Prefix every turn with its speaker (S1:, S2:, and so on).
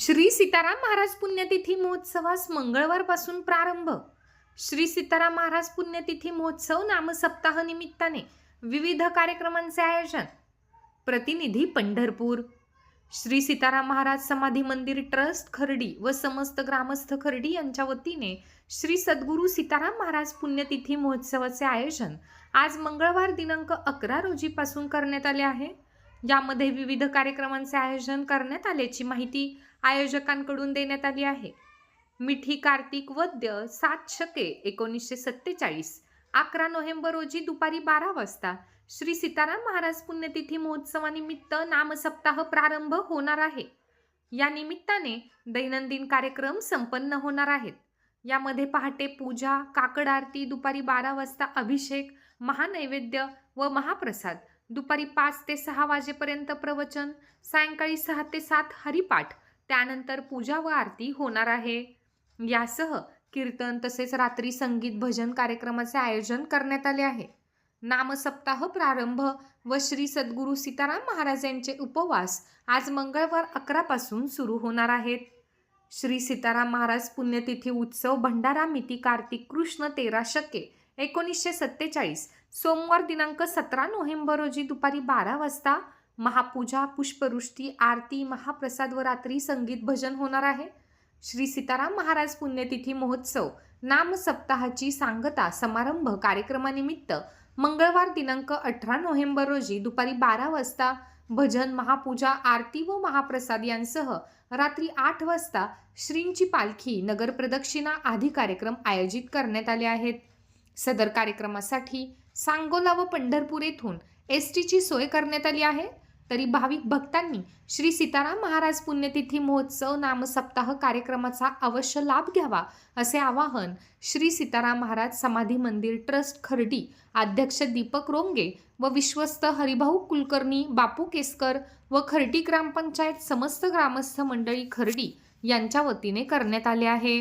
S1: श्री सीताराम महाराज पुण्यतिथी महोत्सवास मंगळवारपासून प्रारंभ. श्री सीताराम महाराज पुण्यतिथी महोत्सव नामसप्ताह निमित्ताने विविध कार्यक्रमांचे आयोजन. प्रतिनिधी पंढरपूर. श्री सीताराम महाराज समाधी मंदिर ट्रस्ट खर्डी व समस्त ग्रामस्थ खर्डी यांच्या वतीने श्री सद्गुरू सीताराम महाराज पुण्यतिथी महोत्सवाचे आयोजन आज मंगळवार दिनांक अकरा रोजीपासून करण्यात आले आहे. यामध्ये विविध कार्यक्रमांचे आयोजन करण्यात आल्याची माहिती आयोजकांकडून देण्यात आली आहे. मिठी कार्तिक वद्य सात शके एकोणीसशे सत्तेचाळीस अकरा नोव्हेंबर रोजी दुपारी बारा वाजता श्री सीताराम महाराज पुण्यतिथी महोत्सवानिमित्त नामसप्ताह प्रारंभ होणार आहे. या निमित्ताने दैनंदिन कार्यक्रम संपन्न होणार आहेत. यामध्ये पहाटे पूजा काकड आरती दुपारी बारा वाजता अभिषेक महानैवेद्य व महाप्रसाद दुपारी पाच ते सहा वाजेपर्यंत प्रवचन सायंकाळी सहा ते सात हरिपाठ त्यानंतर पूजा व आरती होणार आहे. यासह कीर्तन तसेच रात्री संगीत भजन कार्यक्रमाचे आयोजन करण्यात आले आहे. नामसप्ताह प्रारंभ व श्री सद्गुरू सीताराम महाराज यांचे उपवास आज मंगळवार अकरापासून सुरू होणार आहेत. श्री सीताराम महाराज पुण्यतिथी उत्सव भंडारा मिती कार्तिक कृष्ण तेरा शके एकोणीसशे सत्तेचाळीस सोमवार दिनांक सतरा नोव्हेंबर रोजी दुपारी बारा वाजता महापूजा पुष्पवृष्टी आरती महाप्रसाद व रात्री संगीत भजन होणार आहे. श्री सीताराम महाराज पुण्यतिथी महोत्सव नाम सप्ताहाची सांगता समारंभ कार्यक्रमानिमित्त मंगळवार दिनांक अठरा नोव्हेंबर रोजी दुपारी बारा वाजता भजन महापूजा आरती व महाप्रसाद यांसह रात्री आठ वाजता श्रींची पालखी नगर प्रदक्षिणा आदी कार्यक्रम आयोजित करण्यात आले आहेत. सदर कार्यक्रमासाठी सांगोला व पंढरपूर येथून एस टीची सोय करण्यात आली आहे. तरी भाविक भक्तांनी श्री सीताराम महाराज पुण्यतिथी महोत्सव नामसप्ताह कार्यक्रमाचा अवश्य लाभ घ्यावा असे आवाहन श्री सीताराम महाराज समाधी मंदिर ट्रस्ट खर्डी अध्यक्ष दीपक रोंगे व विश्वस्त हरिभाऊ कुलकर्णी बापू केसकर व खर्डी ग्रामपंचायत समस्त ग्रामस्थ मंडळी खर्डी यांच्या वतीने करण्यात आले आहे.